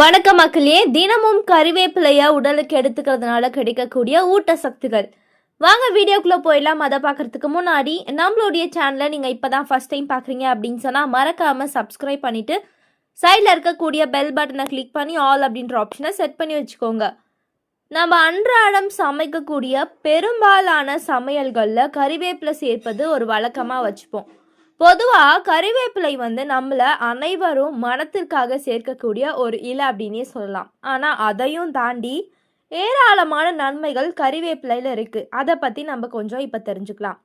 வணக்கம் மக்களே. தினமும் கறிவேப்பிலையா உடலுக்கு எடுத்துக்கிறதுனால கிடைக்கக்கூடிய ஊட்டசக்திகள் வாங்க வீடியோக்குள்ளே போயிடலாம். அதை பார்க்கறதுக்கு முன்னாடி நம்மளுடைய சேனலை நீங்கள் இப்போ தான் ஃபஸ்ட் டைம் பார்க்குறீங்க அப்படின்னு சொன்னால் மறக்காமல் சப்ஸ்கிரைப் பண்ணிவிட்டு சைடில் இருக்கக்கூடிய பெல் பட்டனை கிளிக் பண்ணி ஆல் அப்படின்ற ஆப்ஷனை செட் பண்ணி வச்சுக்கோங்க. நம்ம அன்றாடம் சமைக்கக்கூடிய பெரும்பாலான சமையல்களில் கறிவேப்பிலை சேர்ப்பது ஒரு வழக்கமாக வச்சுப்போம். பொதுவாக கறிவேப்பிலை வந்து நம்மளை அனைவரும் மனத்திற்காக சேர்க்கக்கூடிய ஒரு இலை அப்படின்னே சொல்லலாம். ஆனால் அதையும் தாண்டி ஏராளமான நன்மைகள் கறிவேப்பிலையில் இருக்குது அதை பற்றி நம்ம கொஞ்சம் இப்போ தெரிஞ்சுக்கலாம்.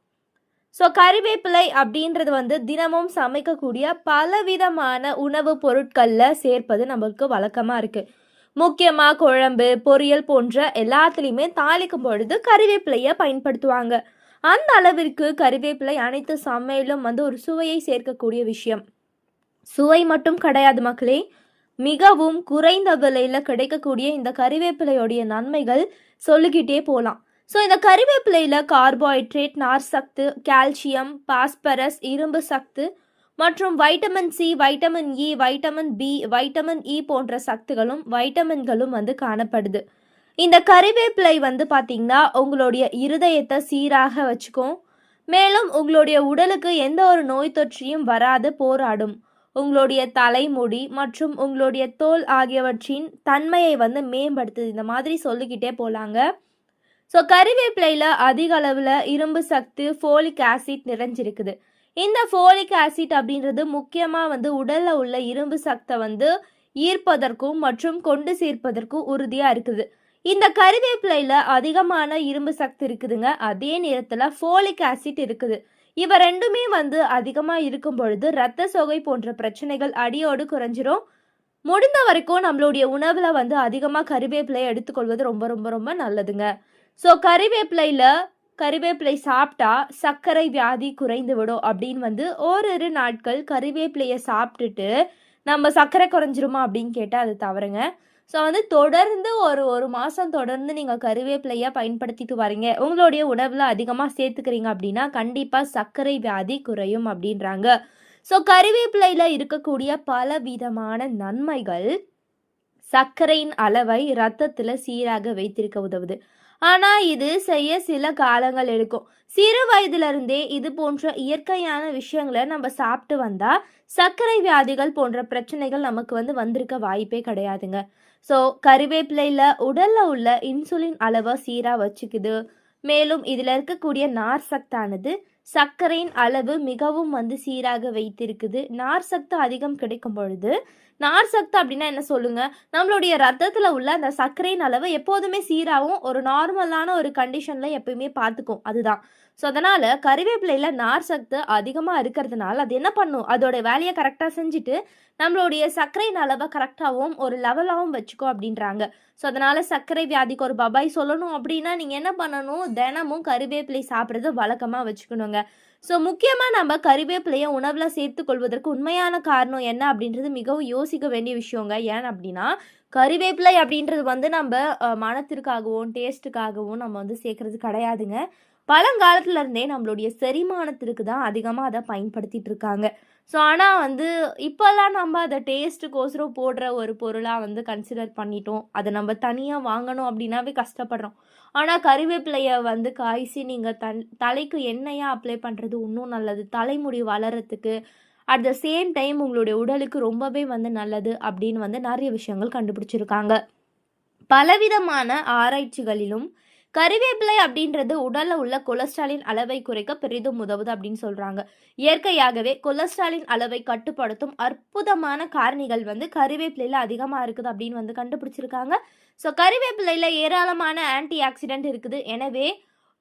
ஸோ கறிவேப்பிலை அப்படின்றது வந்து தினமும் சமைக்கக்கூடிய பலவிதமான உணவுப் பொருட்களில் சேர்ப்பது நம்மளுக்கு வழக்கமாக இருக்குது முக்கியமாக குழம்பு பொரியல் போன்ற எல்லாத்துலேயுமே தாளிக்கும் பொழுது கறிவேப்பிலையை பயன்படுத்துவாங்க. அந்த அளவிற்கு கறிவேப்பிலை அனைத்து சமையலும் வந்து ஒரு சுவையை சேர்க்கக்கூடிய விஷயம். சுவை மட்டும் கிடையாது மக்களே. மிகவும் குறைந்த விலையில் கிடைக்கக்கூடிய இந்த கறிவேப்பிலையோடைய நன்மைகள் சொல்லிக்கிட்டே போகலாம் ஸோ இந்த கறிவேப்பிலையில் கார்போஹைட்ரேட் நார் சத்து கால்சியம் பாஸ்பரஸ் இரும்பு சத்து மற்றும் vitamin C vitamin E vitamin B vitamin E போன்ற சத்துகளும் வைட்டமின்களும் வந்து காணப்படுது. இந்த கறிவேப்பிலை வந்து பார்த்திங்கன்னா உங்களுடைய இருதயத்தை சீராக வச்சுக்கும். மேலும் உங்களுடைய உடலுக்கு எந்த ஒரு நோய் தொற்றியும் வராது போராடும். உங்களுடைய தலைமுடி மற்றும் உங்களுடைய தோல் ஆகியவற்றின் தன்மையை வந்து மேம்படுத்துது. இந்த மாதிரி சொல்லிக்கிட்டே போகலாங்க ஸோ கறிவேப்பிலையில் அதிக அளவில் இரும்பு சத்து ஃபோலிக் ஆசிட் நிறைஞ்சிருக்குது. இந்த ஃபோலிக் ஆசிட் அப்படின்றது முக்கியமாக வந்து உடலில் உள்ள இரும்பு சக்தை வந்து ஈர்ப்பதற்கும் மற்றும் கொண்டு சேர்ப்பதற்கும் உறுதியாக இருக்குது. இந்த கறிவேப்பிலையில் அதிகமான இரும்பு சக்தி இருக்குதுங்க. அதே நேரத்தில் ஃபோலிக் ஆசிட் இருக்குது. இவ ரெண்டுமே வந்து அதிகமாக இருக்கும் பொழுது ரத்த சோகை போன்ற பிரச்சனைகள் அடியோடு குறைஞ்சிரும். முடிந்த வரைக்கும் நம்மளுடைய உணவில் வந்து அதிகமாக கறிவேப்பிலையை எடுத்துக்கொள்வது ரொம்ப ரொம்ப ரொம்ப நல்லதுங்க. ஸோ கறிவேப்பிலையில் கறிவேப்பிலை சாப்பிட்டா சர்க்கரை வியாதி குறைந்து விடும் அப்படின்னு வந்து ஓரிரு நாட்கள் கறிவேப்பிலையை சாப்பிட்டுட்டு நம்ம சர்க்கரை குறைஞ்சிருமா அப்படின்னு கேட்டால் அது தவறுங்க. ஸோ வந்து தொடர்ந்து ஒரு ஒரு மாதம் தொடர்ந்து நீங்கள் கருவேப்பிலையாக பயன்படுத்திட்டு வரீங்க. உங்களுடைய உணவில் அதிகமாக சேர்த்துக்கிறீங்க அப்படின்னா கண்டிப்பாக சர்க்கரை வியாதி குறையும் அப்படின்றாங்க. ஸோ கருவேப்பிலையில் இருக்கக்கூடிய பல விதமான நன்மைகள் சர்க்கரையின் அளவை ரத்தத்தில் சீராக வைத்திருக்க உதவுது. ஆனால் இது செய்ய சில காலங்கள் எடுக்கும். சிறு வயதிலிருந்தே இது போன்ற இயற்கையான விஷயங்களை நம்ம சாப்பிட்டு வந்தால் சர்க்கரை வியாதிகள் போன்ற பிரச்சனைகள் நமக்கு வந்து வந்திருக்க வாய்ப்பே கிடையாதுங்க. ஸோ கருவேப்பிலையில் உடலில் உள்ள இன்சுலின் அளவை சீராக வச்சுக்குது. மேலும் இதில் இருக்கக்கூடிய நார் சத்தானது சர்க்கரையின் அளவு மிகவும் வந்து சீராக வைத்திருக்குது. நார் சத்து அதிகம் கிடைக்கும் பொழுது நார் சத்து அப்படின்னா என்ன சொல்லுங்க? நம்மளுடைய ரத்தத்தில் உள்ள அந்த சர்க்கரையின் அளவு எப்போதுமே சீராகவும் ஒரு நார்மலான ஒரு கண்டிஷனில் எப்பயுமே பார்த்துக்கும். அதுதான். ஸோ அதனால் கறிவேப்பிலையில் நார் சத்து அதிகமாக இருக்கிறதுனால அது என்ன பண்ணும்? அதோட வேலையை கரெக்டாக செஞ்சுட்டு நம்மளுடைய சர்க்கரையின் அளவை கரெக்டாகவும் ஒரு லெவலாகவும் வச்சுக்கோ அப்படின்றாங்க. ஸோ அதனால் சர்க்கரை வியாதிக்கு ஒரு பபாய் சொல்லணும் அப்படின்னா நீங்கள் என்ன பண்ணணும்? தினமும் கறிவேப்பிலை சாப்பிட்றது வழக்கமாக வச்சுக்கணுங்க. ஸோ முக்கியமாக நம்ம கறிவேப்பிலையை உணவில் சேர்த்து கொள்வதற்கு உண்மையான காரணம் என்ன அப்படின்றது மிகவும் யோசிக்க வேண்டிய விஷயங்க. ஏன் அப்படின்னா கறிவேப்பிலை அப்படின்றது வந்து நம்ம அஹ், டேஸ்ட்டுக்காகவும் நம்ம வந்து சேர்க்கறது கிடையாதுங்க. பழங்காலத்துல இருந்தே நம்மளுடைய செரிமானத்திற்கு தான் அதிகமாக அதை பயன்படுத்திட்டு இருக்காங்க. ஸோ ஆனால் வந்து இப்போல்லாம் நம்ம அதை டேஸ்ட்டுக்கோசரம் போடுற ஒரு பொருளாக வந்து கன்சிடர் பண்ணிட்டோம். அதை நம்ம தனியாக வாங்கணும் அப்படின்னாவே கஷ்டப்படுறோம். ஆனால் கறிவேப்பிலையை வந்து காய்ச்சி நீங்கள் தன் தலைக்கு எண்ணெயாக அப்ளை பண்ணுறது இன்னும் நல்லது. தலைமுடி வளரத்துக்கு அட் த சேம் டைம் உங்களுடைய உடலுக்கு ரொம்பவே வந்து நல்லது அப்படின்னு வந்து நிறைய விஷயங்கள் கண்டுபிடிச்சிருக்காங்க. பலவிதமான ஆராய்ச்சிகளிலும் கறிவேப்பிலை அப்படின்றது உடலில் உள்ள கொலஸ்ட்ராலின் அளவை குறைக்க பெரிதும் உதவுது அப்படின்னு சொல்கிறாங்க இயற்கையாகவே கொலஸ்ட்ராலின் அளவை கட்டுப்படுத்தும் அற்புதமான காரணிகள் வந்து கறிவேப்பிலையில் அதிகமாக இருக்குது அப்படின்னு வந்து கண்டுபிடிச்சிருக்காங்க. ஸோ கறிவேப்பிலையில் ஏராளமான ஆன்டி ஆக்சிடென்ட் இருக்குது. எனவே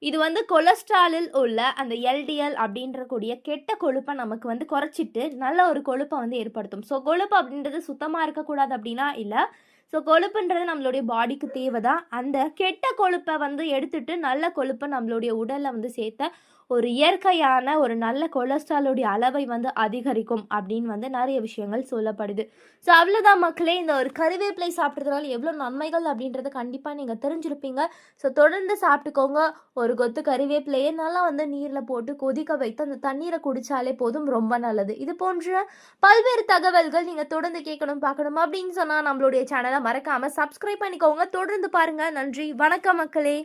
இது வந்து கொலஸ்ட்ராலில் உள்ள அந்த எல்டிஎல் அப்படின்ற கூடிய கெட்ட கொழுப்பை நமக்கு வந்து குறைச்சிட்டு நல்ல ஒரு கொழுப்பை வந்து ஏற்படுத்தும். ஸோ கொழுப்பு அப்படின்றது சுத்தமாக இருக்கக்கூடாது அப்படின்னா இல்லை ஸோ கொழுப்புன்றது நம்மளுடைய பாடிக்கு தேவை தான் அந்த கெட்ட கொழுப்பை வந்து எடுத்துட்டு நல்ல கொழுப்பை நம்மளுடைய உடலில் வந்து சேர்த்த ஒரு இயற்கையான ஒரு நல்ல கொலஸ்ட்ராலோடைய அளவை வந்து அதிகரிக்கும் அப்படின்னு வந்து நிறைய விஷயங்கள் சொல்லப்படுது. ஸோ அவ்வளோதான் மக்களே. இந்த ஒரு கருவேப்பிலை சாப்பிட்றதுனால எவ்வளோ நன்மைகள் அப்படின்றத கண்டிப்பாக நீங்கள் தெரிஞ்சிருப்பீங்க. ஸோ தொடர்ந்து சாப்பிட்டுக்கோங்க. ஒரு கொத்து கருவேப்பிலையே நல்லா வந்து நீரில் போட்டு கொதிக்க வைத்து அந்த தண்ணீரை குடித்தாலே போதும் ரொம்ப நல்லது. இது போன்ற பல்வேறு தகவல்கள் நீங்கள் தொடர்ந்து கேட்கணும் பார்க்கணும் அப்படின்னு சொன்னால் நம்மளுடைய சேனலை மறக்காமல் சப்ஸ்கிரைப் பண்ணிக்கோங்க. தொடர்ந்து பாருங்கள் நன்றி. வணக்கம் மக்களே.